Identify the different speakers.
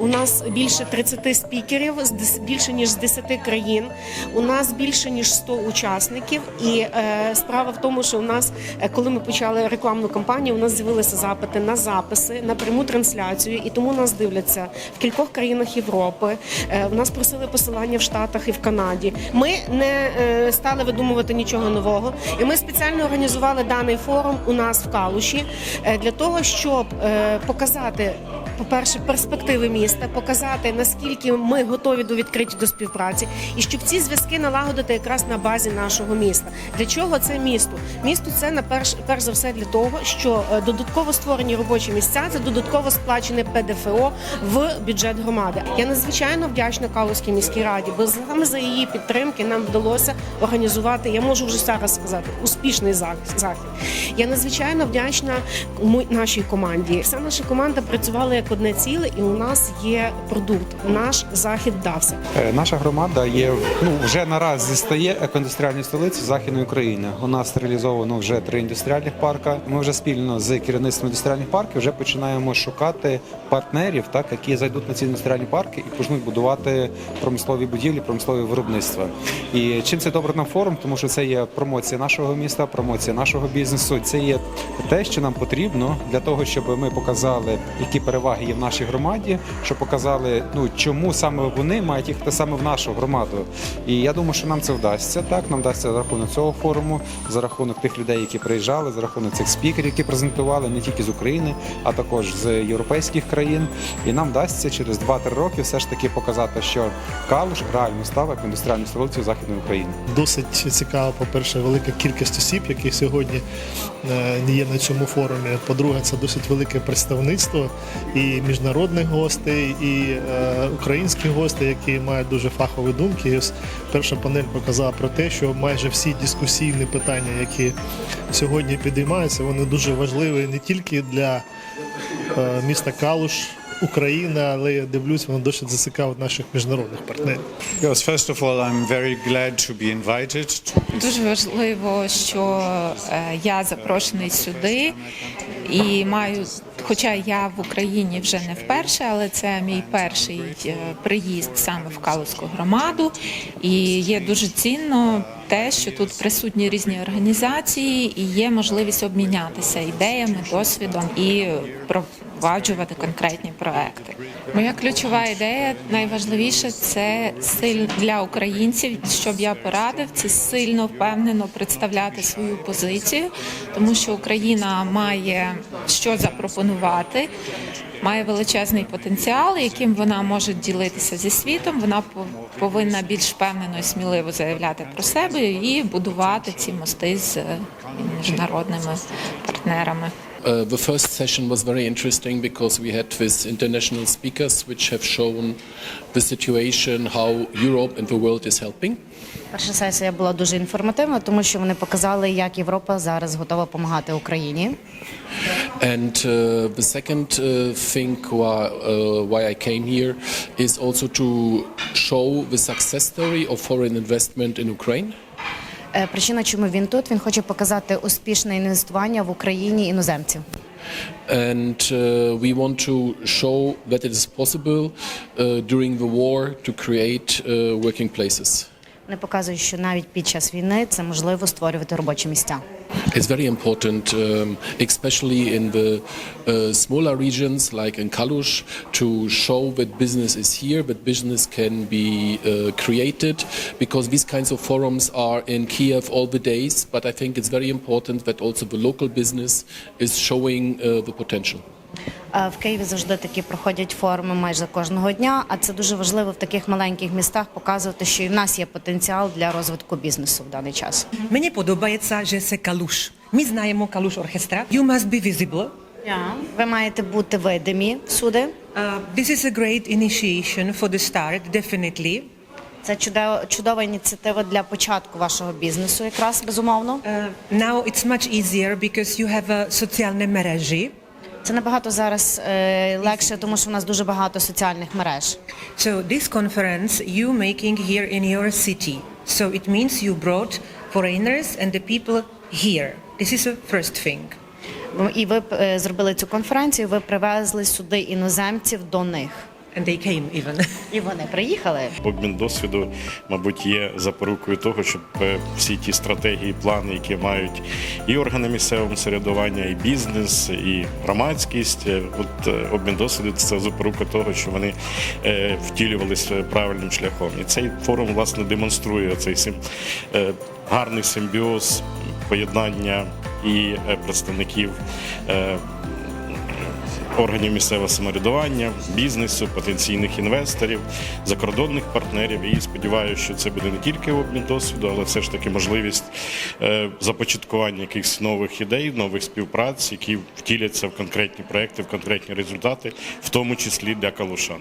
Speaker 1: У нас більше 30 спікерів з більше ніж з 10 країн. У нас більше ніж 100 учасників. І е, справа в тому, що у нас, е, коли ми почали рекламну кампанію, у нас з'явилися запити на записи, на пряму трансляцію, і тому нас дивляться в кількох країнах Європи. Е, у нас просили посилання в Штатах і в Канаді. Ми не е, стали видумувати нічого нового, і ми спеціально організували даний форум у нас в Калуші е, для того, щоб е, показати по-перше, перспективи міста, показати наскільки ми готові до відкриті до співпраці, і щоб ці зв'язки налагодити якраз на базі нашого міста. Для чого це місто? Місто це на перш, перш за все для того, що е, додатково створені робочі місця, це додатково сплачене ПДФО в бюджет громади. Я надзвичайно вдячна Калузькій міській раді, бо саме за її підтримки нам вдалося організувати. Я можу вже зараз сказати успішний захід. Я надзвичайно вдячна нашій команді. Вся наша команда працювала як одне ціле, і у нас є продукт. Наш захід вдався.
Speaker 2: Е, Наша громада є ну вже наразі стає екоіндустріальною столицею західної України. У нас реалізовано вже три індустріальних парка. Ми вже спільно з керівництвом індустріальних парків вже починаємо шукати партнерів, так які зайдуть на ці індустріальні парки і почнуть будувати промислові будівлі, промислові виробництва. І чим це добре нам форум, тому що це є промоція нашого міста, промоція нашого бізнесу. Це є те, що нам потрібно для того, щоб ми показали, які переваги є в нашій громаді, щоб показали, ну чому саме вони мають їхати саме в нашу громаду. І я думаю, що нам це вдасться. Так нам вдасться за рахунок цього форуму, за рахунок тих людей, які приїжджали, за рахунок цих спікерів, які презентували не тільки з України, а також з європейських країн. І нам вдасться через 2-3 роки все ж таки показати, що Калуш реально став індустріальною столицею західної України.
Speaker 3: Досить цікава, по-перше, велика кількість осіб, які сьогодні е, є на цьому форумі. По-друге, це досить велике представництво і міжнародних гостей, і е, українських гостей, які мають дуже фахові думки. І перша панель показала про те, що майже всі дискусійні питання, які сьогодні підіймаються, вони дуже важливі не тільки для е, міста Калуш. України, але я дивлюсь, воно досить зацікавить наших міжнародних партнерів.
Speaker 4: Yes, first of all, I'm very glad to be invited.
Speaker 5: Дуже важливо, що е, я запрошений сюди і маю, хоча я в Україні вже не вперше, але це мій перший е, приїзд саме в Калузьку громаду. І є дуже цінно те, що тут присутні різні організації і є можливість обмінятися ідеями, досвідом і впроваджувати конкретні проекти. Моя ключова ідея найважливіше це силь для українців. Щоб я порадив, це сильно впевнено представляти свою позицію, тому що Україна має що запропонувати. Має величезний потенціал, яким вона може ділитися зі світом. Вона пов- повинна більш впевнено і сміливо заявляти про себе і будувати ці мости з міжнародними партнерами.
Speaker 6: Uh, the first session was very interesting because we had with international speakers which have shown the situation, how Europe and the world is helping.
Speaker 7: Перша сесія була дуже інформативна, тому що вони показали, як Європа зараз готова допомагати Україні.
Speaker 6: And uh, the second uh, thing why, uh, why I came here is also to show the success story of foreign investment in Ukraine.
Speaker 7: Е, Причина, чому він тут, він хоче показати успішне інвестування в Україні іноземців.
Speaker 6: And uh, we want to show that it is possible uh, during the war to create uh, working places.
Speaker 7: Вони показують, що навіть під час війни це можливо створювати робочі місця.
Speaker 6: It's very important, um, especially in the uh, smaller regions like in Kalush, to show that business is here, that business can be uh, created, because these kinds of forums are in Kiev all the days. But I think it's very important that also the local business is showing uh, the potential.
Speaker 7: Е, В Києві завжди такі проходять форуми майже кожного дня. А це дуже важливо в таких маленьких містах показувати, що і в нас є потенціал для розвитку бізнесу в даний час.
Speaker 8: Мені подобається, що це калуш. Ми знаємо калуш оркестра. You must be visible.
Speaker 7: Ви маєте бути видимі всюди.
Speaker 8: Uh, this is a great initiation for the start, definitely.
Speaker 7: Це чудова, чудова ініціатива для початку вашого бізнесу, якраз безумовно.
Speaker 8: Uh, now it's much easier because you have uh, соціальні мережі.
Speaker 7: Це набагато зараз е, легше, тому що в нас дуже багато соціальних мереж.
Speaker 8: So this conference you making here in your city. So it means you brought foreigners and the people here. This is the first thing.
Speaker 7: Ну, І ви е, зробили цю конференцію. Ви привезли сюди іноземців до них.
Speaker 8: And they came even.
Speaker 7: І вони приїхали.
Speaker 9: Обмін досвіду, мабуть, є запорукою того, щоб е, всі ті стратегії, плани, які мають і органи місцевого самоврядування, і бізнес, і громадськість. е, От е, обмін досвіду це запорука того, що вони е, втілювалися правильним шляхом. І цей форум власне демонструє цей сим- е, гарний симбіоз поєднання і е, представників. Органів місцевого самоврядування, бізнесу, потенційних інвесторів, закордонних партнерів. І сподіваюся, що це буде не тільки обмін досвіду, але все ж таки можливість е, започаткування якихось нових ідей, нових співпраць, які втіляться в конкретні проекти, в конкретні результати, в тому числі для калушан.